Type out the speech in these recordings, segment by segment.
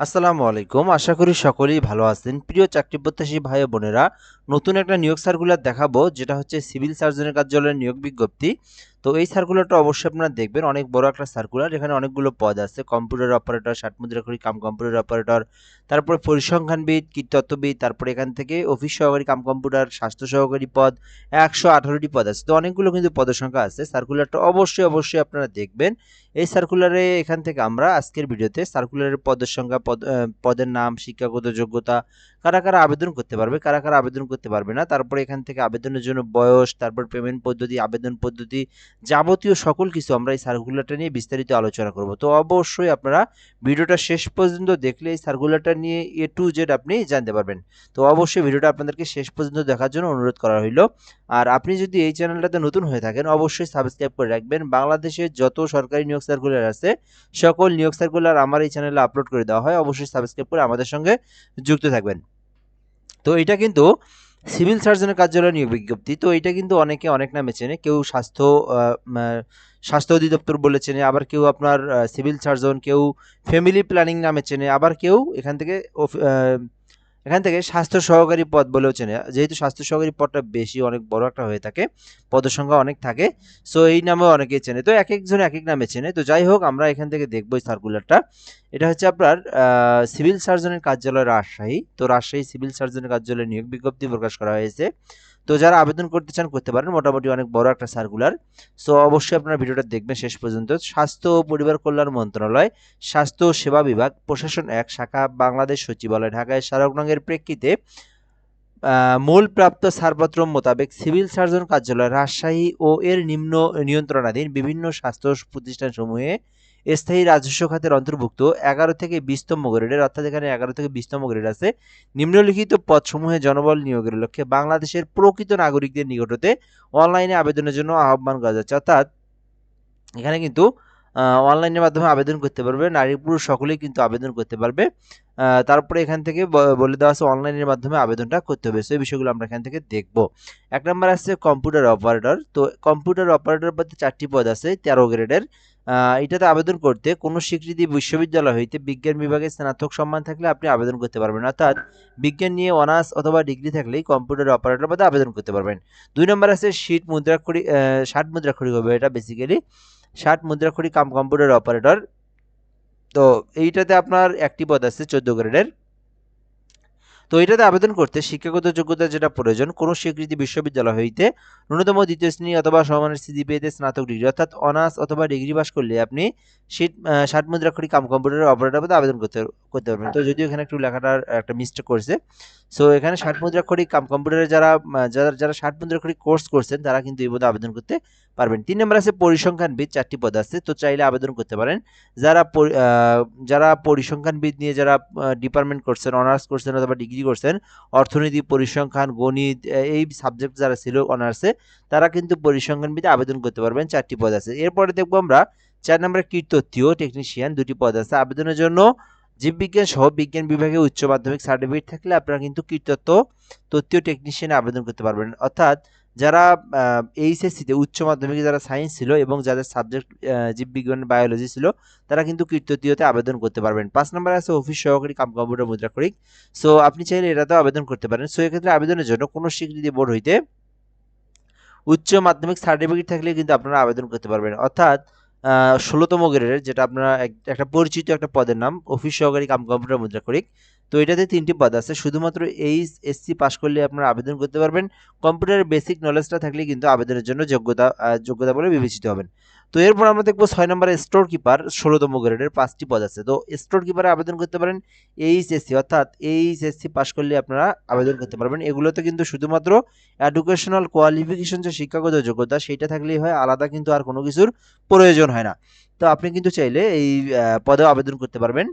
আসসালামু আলাইকুম। আশা করি সকলেই ভালো আছেন। প্রিয় চাকরি প্রত্যাশী ভাই বোনেরা, নতুন একটা নিয়োগ সার্কুলার দেখাবো, যেটা হচ্ছে সিভিল সার্জনের কার্যালয়ের নিয়োগ বিজ্ঞপ্তি। তো এই সার্কুলারটা অবশ্যই আপনারা দেখবেন। অনেক বড় একটা সার্কুলার এখানে অনেকগুলো পদ আছে। কম্পিউটার অপারেটর ষাট মুদ্রাক্ষরী কাম কম্পিউটার অপারেটর তারপরে পরিসংখ্যানবিদ কীটতত্ত্ববিদ তারপরে এখান থেকে অফিস সহকারী কাম কম্পিউটার স্বাস্থ্য সহকারী পদ, একশো আঠারোটি পদ আছে। তো অনেকগুলো কিন্তু পদের সংখ্যা আছে। সার্কুলারটা অবশ্যই অবশ্যই আপনারা দেখবেন। এই সার্কুলারে এখান থেকে আমরা আজকের ভিডিওতে সার্কুলারের পদের সংখ্যা, পদ পদের নাম, শিক্ষাগত যোগ্যতা কারা কারা আবেদন করতে পারবে, কারা কারা আবেদন করতে পারবে না, তারপরে এখান থেকে আবেদনের জন্য বয়স, তারপর পেমেন্ট পদ্ধতি, আবেদন পদ্ধতি যাবতীয় সকল কিছু আমরা এই সার্কুলারটা নিয়ে বিস্তারিত আলোচনা করব। তো অবশ্যই আপনারা ভিডিওটা শেষ পর্যন্ত দেখলে এই সার্কুলারটা নিয়ে এ টু জেড আপনি জানতে পারবেন। তো অবশ্যই ভিডিওটা আপনাদেরকে শেষ পর্যন্ত দেখার জন্য অনুরোধ করা হইল। আর আপনি যদি এই চ্যানেলটাতে নতুন হয়ে থাকেন, অবশ্যই সাবস্ক্রাইব করে রাখবেন। বাংলাদেশের যত সরকারি নিয়োগ সার্কুলার আছে, সকল নিয়োগ সার্কুলার আমার এই চ্যানেলে আপলোড করে দেওয়া হয়। অবশ্যই সাবস্ক্রাইব করে আমাদের সঙ্গে যুক্ত থাকবেন। তো এটা কিন্তু সিভিল সার্জনের কার্যালয় নিয়োগ বিজ্ঞপ্তি। তো এটা কিন্তু অনেকে অনেক নামে চেনে। কেউ স্বাস্থ্য স্বাস্থ্য অধিদপ্তর বলে চেনে, আবার কেউ আপনার সিভিল সার্জন, কেউ ফ্যামিলি প্ল্যানিং নামে চেনে, আবার কেউ এখান থেকে এখান থেকে স্বাস্থ্য সহকারী পদ বলেও চেনে যেহেতু স্বাস্থ্য সহকারী পদটা বেশি, অনেক বড় একটা হয়ে থাকে, পদসংখ্যা সংখ্যা অনেক থাকে সো এই নামে অনেকেই চেনে। তো এক একজন এক এক নামে চেনে। তো যাই হোক, আমরা এখান থেকে দেখব এই সার্কুলারটা এটা হচ্ছে আপনার সিভিল সার্জনের কার্যালয় রাজশাহী। তো রাজশাহী সিভিল সার্জনের কার্যালয়ে নিয়োগ বিজ্ঞপ্তি প্রকাশ করা হয়েছে। তো যারা আবেদন করতে চান, করতে পারেন। মোটামুটি অনেক বড় একটা সার্কুলার সো অবশ্যই আপনারা ভিডিওটা দেখবেন শেষ পর্যন্ত। স্বাস্থ্য ও পরিবার কল্যাণ মন্ত্রণালয়, স্বাস্থ্য সেবা বিভাগ, প্রশাসন এক, শাখা বাংলাদেশ সচিবালয়, ঢাকায় স্মারকনগের প্রেক্ষিতে মূল প্রাপ্ত ছাড়পত্র মোতাবেক সিভিল সার্জন কার্যালয়, রাজশাহী ও এর নিম্ন নিয়ন্ত্রণাধীন বিভিন্ন স্বাস্থ্য প্রতিষ্ঠানসমূহে স্থায়ী রাজস্ব খাতের অন্তর্ভুক্ত এগারো থেকে বিশতম গ্রেডের, অর্থাৎ এখানে এগারো থেকে বিশতম গ্রেড আছে। নিম্নলিখিত পদসমূহে জনবল নিয়োগের লক্ষ্যে বাংলাদেশের প্রকৃত নাগরিকদের নিকট হতে অনলাইনে আবেদনের জন্য আহ্বান করা যাচ্ছে। অর্থাৎ এখানে কিন্তু অনলাইনের মাধ্যমে আবেদন করতে পারবে, নারী পুরুষ সকলেই কিন্তু আবেদন করতে পারবে। তারপরে এখান থেকে বলে দেওয়া আছে অনলাইনের মাধ্যমে আবেদনটা করতে হবে। সেই বিষয়গুলো আমরা এখান থেকে দেখব। এক নম্বর আছে কম্পিউটার অপারেটর। তো কম্পিউটার অপারেটর পদে চারটি পদ আছে, তেরো গ্রেডের। এটাতে আবেদন করতে কোনো স্বীকৃতি বিশ্ববিদ্যালয় হইতে বিজ্ঞান বিভাগে স্নাতক সম্মান থাকলে আপনি আবেদন করতে পারবেন। অর্থাৎ বিজ্ঞান নিয়ে অনার্স অথবা ডিগ্রি থাকলেই কম্পিউটার অপারেটর পদে আবেদন করতে পারবেন। দুই নম্বর আছে শীট মুদ্রাক্ষরী ষাট মুদ্রাক্ষরী হবে এটা বেসিক্যালি ষাট মুদ্রাক্ষরী কাম কম্পিউটার অপারেটর। তো এইটাতে আপনার একটি পদ আছে চোদ্দ গ্রেডের। তো এটাতে আবেদন করতে শিক্ষাগত যোগ্যতা যেটা প্রয়োজন, কোনো স্বীকৃতি বিশ্ববিদ্যালয় হইতে ন্যূনতম দ্বিতীয় শ্রেণি অথবা সমানের সিজিপিএতে স্নাতক ডিগ্রি, অর্থাৎ অনার্স অথবা ডিগ্রি পাস করলে আপনি শীত ষাট মুদ্রাক্ষরী কাম কম্পিউটারের অপারেটর পদে আবেদন করতে করতে পারবেন। তো যদিও এখানে একটু লেখাটার একটা মিস্টেক করেছে সো এখানে ষাট মুদ্রাক্ষরী কাম কম্পিউটারে যারা যারা যারা ষাট মুদ্রাক্ষরী কোর্স করছেন, তারা কিন্তু এই পদে আবেদন করতে পারবেন। তিন নম্বর আছে পরিসংখ্যানবিদ, চারটি পদ আছে। তো চাইলে আবেদন করতে পারেন। যারা যারা পরিসংখ্যানবিদ নিয়ে যারা ডিপার্টমেন্ট করছেন অনার্স করছেন অথবা ডিগ্রি করছেন, অর্থনীতি, পরিসংখ্যান, গণিত এই সাবজেক্ট যারা ছিল অনার্সে তারা কিন্তু পরিসংখ্যানবিদে আবেদন করতে পারবেন। চারটি পদ আছে। এরপরে দেখব আমরা চার নম্বরে কীর্তত্বীয় টেকনিশিয়ান দুটি পদ আছে। আবেদনের জন্য জীববিজ্ঞান সহ বিজ্ঞান বিভাগে উচ্চ মাধ্যমিক সার্টিফিকেট থাকলে আপনারা কিন্তু কীর্তত্ব তত্ত্বীয় টেকনিশিয়ানে আবেদন করতে পারবেন। অর্থাৎ যারা এইচএসসিতে উচ্চ মাধ্যমিকে যারা সায়েন্স ছিল এবং যাদের সাবজেক্ট জীববিজ্ঞান বায়োলজি ছিল, তারা কিন্তু কীর্ততীয়তে আবেদন করতে পারবেন। পাঁচ নম্বরে আছে অফিস সহকারী কাম কম্পিউটার মুদ্রাক্ষরিক সো আপনি চাইলে এটাতেও আবেদন করতে পারেন। সো এক্ষেত্রে আবেদনের জন্য কোনো স্বীকৃতি বোর্ড হইতে উচ্চ মাধ্যমিক সার্টিফিকেট থাকলে কিন্তু আপনারা আবেদন করতে পারবেন। অর্থাৎ ষোলোতম গ্রেডের, যেটা আপনার এক- একটা পরিচিত একটা পদের নাম, অফিস সহকারী কাম, কম্পিউটার মুদ্রাক্ষরিক। তো এটাতে তিনটি পদ আছে। শুধুমাত্র এইচ এসসি পাস করলে আপনারা আবেদন করতে পারবেন। কম্পিউটারের বেসিক নলেজটা থাকলে কিন্তু আবেদনের জন্য যোগ্যতা যোগ্যতা বলে বিবেচিত হবেন। তো এরপর আমরা দেখব ছয় নম্বরে স্টোর কিপার ষোলোতম গ্রেডের পাঁচটি পদ আছে। তো স্টোর কিপারে আবেদন করতে পারেন এইচএসসি অর্থাৎ এইচএসসি পাশ করলে আপনারা আবেদন করতে পারবেন। এগুলোতে কিন্তু শুধুমাত্র এডুকেশনাল কোয়ালিফিকেশন যে শিক্ষাগত যোগ্যতা সেইটা থাকলেই হয়, আলাদা কিন্তু আর কোনো কিছুর প্রয়োজন হয় না। তো আপনি কিন্তু চাইলে এই পদে আবেদন করতে পারবেন।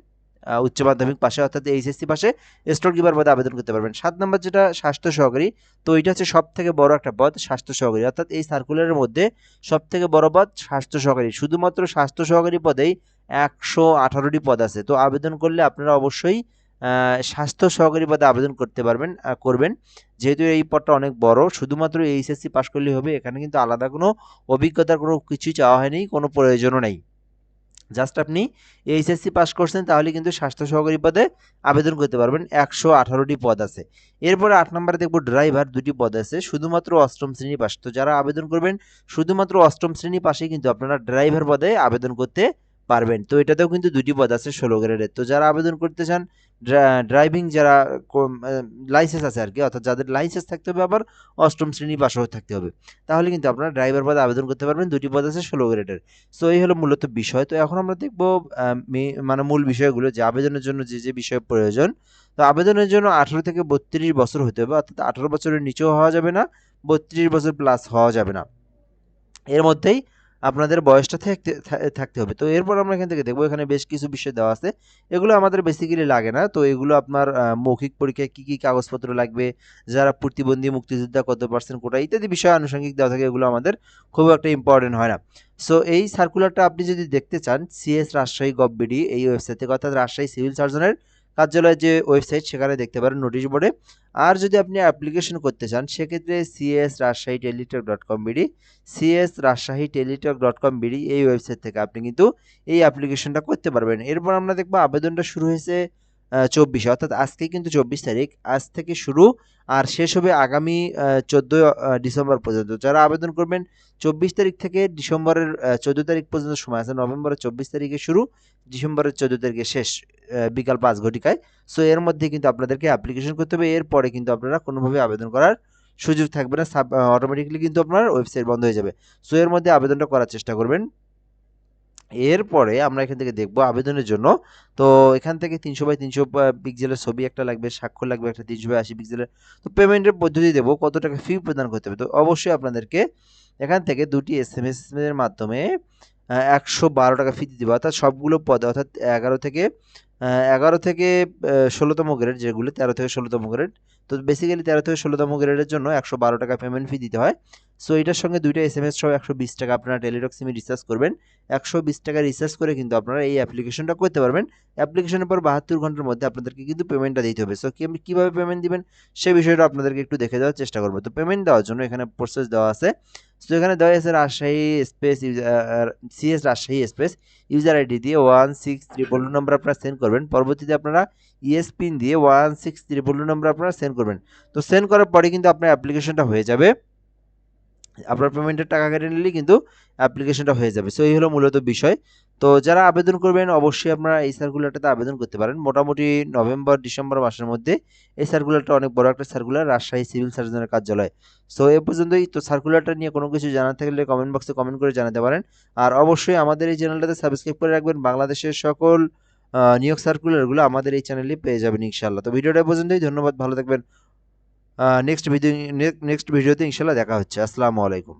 উচ্চ মাধ্যমিক পাশে, অর্থাৎ এইচএসসি পাশে স্টোর কিপার পদে আবেদন করতে পারবেন। সাত নম্বর যেটা, স্বাস্থ্য সহকারী, তো এটা হচ্ছে সব থেকে বড় একটা পদ, স্বাস্থ্য সহকারী। অর্থাৎ এই সার্কুলারের মধ্যে সব থেকে বড় পদ স্বাস্থ্য সহকারী। শুধুমাত্র স্বাস্থ্য সহকারী পদেই একশো আঠারোটি পদ আছে। তো আবেদন করলে আপনারা অবশ্যই স্বাস্থ্য সহকারী পদে আবেদন করতে পারবেন করবেন। যেহেতু এই পদটা অনেক বড়, শুধুমাত্র এইচএসসি পাশ করলেই হবে, এখানে কিন্তু আলাদা কোনো অভিজ্ঞতার কোনো কিছুই চাওয়া হয়নি, কোনো প্রয়োজনও নেই। জাস্ট আপনি এইচএসসি পাস করছেন, তাহলে কিন্তু স্বাস্থ্য সহকারী পদে আবেদন করতে পারবেন। একশো আঠারোটি পদ আছে। এরপরে আট নম্বরে দেখব ড্রাইভার দুটি পদ আছে, শুধুমাত্র অষ্টম শ্রেণি পাস। তো যারা আবেদন করবেন, শুধুমাত্র অষ্টম শ্রেণি পাশে কিন্তু আপনারা ড্রাইভার পদে আবেদন করতে পারবেন। তো এটাতেও কিন্তু দুটি পদ আছে ষোলো গ্রেডের। তো যারা আবেদন করতে চান ড্রাইভিং যারা লাইসেন্স আছে আর কি অর্থাৎ যাদের লাইসেন্স থাকতে হবে আবার অষ্টম শ্রেণি পাশও থাকতে হবে। তাহলে কিন্তু আপনারা ড্রাইভার পদে আবেদন করতে পারবেন দুটি পদ আছে ষোলো গ্রেডের। সো এই হলো মূলত বিষয়। তো এখন আমরা দেখব মানে মূল বিষয়গুলো যে আবেদনের জন্য যে যে বিষয় প্রয়োজন। তো আবেদনের জন্য আঠারো থেকে বত্রিশ বছর হতে হবে, অর্থাৎ আঠারো বছরের নিচেও হওয়া যাবে না, বত্রিশ বছর প্লাস হওয়া যাবে না। এর মধ্যেই আপনাদের বয়সটা থাকতে থাকতে হবে। তো এরপর আমরা এখান থেকে দেখব, এখানে বেশ কিছু বিষয় দেওয়া আছে। এগুলো আমাদের বেসিক্যালি লাগে না। তো এগুলো আপনার মৌখিক পরীক্ষায় কী কী কাগজপত্র লাগবে, যারা প্রতিবন্ধী, মুক্তিযোদ্ধা, কত পার্সেন্ট কোটা, ইত্যাদি বিষয় আনুষঙ্গিক দেওয়া থাকে, এগুলো আমাদের খুব একটা ইম্পর্টেন্ট হয় না। সো এই সার্কুলারটা আপনি যদি দেখতে চান সিএস রাজশাহী গভবিডি এই ওয়েবসাইট অর্থাৎ রাজশাহী সিভিল সার্জনের কার্যালয়ের যে ওয়েবসাইট সেখানে দেখতে পারেন নোটিশ বোর্ডে আর যদি আপনি অ্যাপ্লিকেশন করতে চান, সেক্ষেত্রে CS Rajshahi Teletalk dot com BD CS Rajshahi Teletalk dot com BD এই ওয়েবসাইট থেকে আপনি কিন্তু এই অ্যাপ্লিকেশনটা করতে পারবেন। এরপর আমরা দেখব আবেদনটা শুরু হয়েছে চব্বিশে। অর্থাৎ আজকে কিন্তু চব্বিশ তারিখ। আজ থেকে শুরু আর শেষ হবে আগামী চোদ্দোই ডিসেম্বর পর্যন্ত। যারা আবেদন করবেন, চব্বিশ তারিখ থেকে ডিসেম্বরের চোদ্দ তারিখ পর্যন্ত সময় আছে। নভেম্বরের চব্বিশ তারিখে শুরু, ডিসেম্বরের চোদ্দ তারিখে শেষ বিকাল পাঁচ ঘটিকায়। সো এর মধ্যে কিন্তু আপনাদেরকে অ্যাপ্লিকেশন করতে হবে। এরপরে কিন্তু আপনারা কোনোভাবে আবেদন করার সুযোগ থাকবে না। সাব অটোমেটিকলি কিন্তু আপনার ওয়েবসাইট বন্ধ হয়ে যাবে। সো এর মধ্যে আবেদনটা করার চেষ্টা করবেন। এরপরে আমরা এখান থেকে দেখব আবেদনের জন্য। তো এখান থেকে তিনশো বাই তিনশো পিক্সেলের ছবি একটা লাগবে, স্বাক্ষর লাগবে একটা তিনশো বাই আশি পিক্সেলের তো পেমেন্টের পদ্ধতি দেবো, কত টাকা ফি প্রদান করতে হবে। তো অবশ্যই আপনাদেরকে এখান থেকে দুটি এস এম এস এর মাধ্যমে একশো বারো টাকা ফি দিতে হবে। অর্থাৎ সবগুলো পদে, অর্থাৎ এগারো থেকে এগারো থেকে ষোলোতম গ্রেড যেগুলো, তেরো থেকে ষোলোতম গ্রেড তো বেসিক্যালি তেরো থেকে ষোলোতম গ্রেডের জন্য একশো বারো টাকা পেমেন্ট ফি দিতে হয়। সো এটার সঙ্গে দুইটা এস এম এস সহ একশো বিশ টাকা আপনারা টেলিটক সিমে রিচার্জ করবেন। একশো বিশ টাকা রিচার্জ করে কিন্তু আপনারা এই অ্যাপ্লিকেশনটা করতে পারবেন। অ্যাপ্লিকেশনের পর বাহাত্তর ঘণ্টার মধ্যে আপনাদেরকে কিন্তু পেমেন্টটা দিতে হবে। সো কীভাবে পেমেন্ট দিবেন? সেই বিষয়টা আপনাদেরকে একটু দেখে দেওয়ার চেষ্টা করব। তো পেমেন্ট দেওয়ার জন্য এখানে প্রসেস দেওয়া আছে। সো এখানে দেওয়া আছে Rajshahi space user CS Rajshahi space user ID দিয়ে ওয়ান সিক্স ত্রিপল নম্বর আপনারা সেন্ড করবেন। পরবর্তীতে আপনারা ইএস পিন দিয়ে ওয়ান সিক্স ত্রিপল নম্বর আপনারা সেন্ড করবেন। তো সেন্ড করার পরে কিন্তু আপনার অ্যাপ্লিকেশনটা হয়ে যাবে। আপনার পেমেন্টের টাকা কেটে নিলেই কিন্তু অ্যাপ্লিকেশনটা হয়ে যাবে। সো এই হলো মূলত বিষয়। তো, যারা আবেদন করবেন, অবশ্যই আপনারা এই সার্কুলারটাতে আবেদন করতে পারেন। মোটামুটি নভেম্বর, ডিসেম্বর মাসের মধ্যে এই সার্কুলারটা অনেক বড় একটা সার্কুলার রাজশাহী সিভিল সার্জনের কার্যালয়। সো এ পর্যন্তই। তো সার্কুলারটা নিয়ে কোনো কিছু জানাতে থাকলে কমেন্ট বক্সে কমেন্ট করে জানাতে পারেন। আর অবশ্যই আমাদের এই চ্যানেলটাতে সাবস্ক্রাইব করে রাখবেন। বাংলাদেশের সকল নিয়োগ সার্কুলারগুলো আমাদের এই চ্যানেলে পেয়ে যাবেন ইনশাল্লাহ তো ভিডিওটা পর্যন্তই, ধন্যবাদ, ভালো থাকবেন। নেক্সট ভিডিও নেক্সট ভিডিওতে ইনশাল্লাহ দেখা হচ্ছে। আসসালামু আলাইকুম।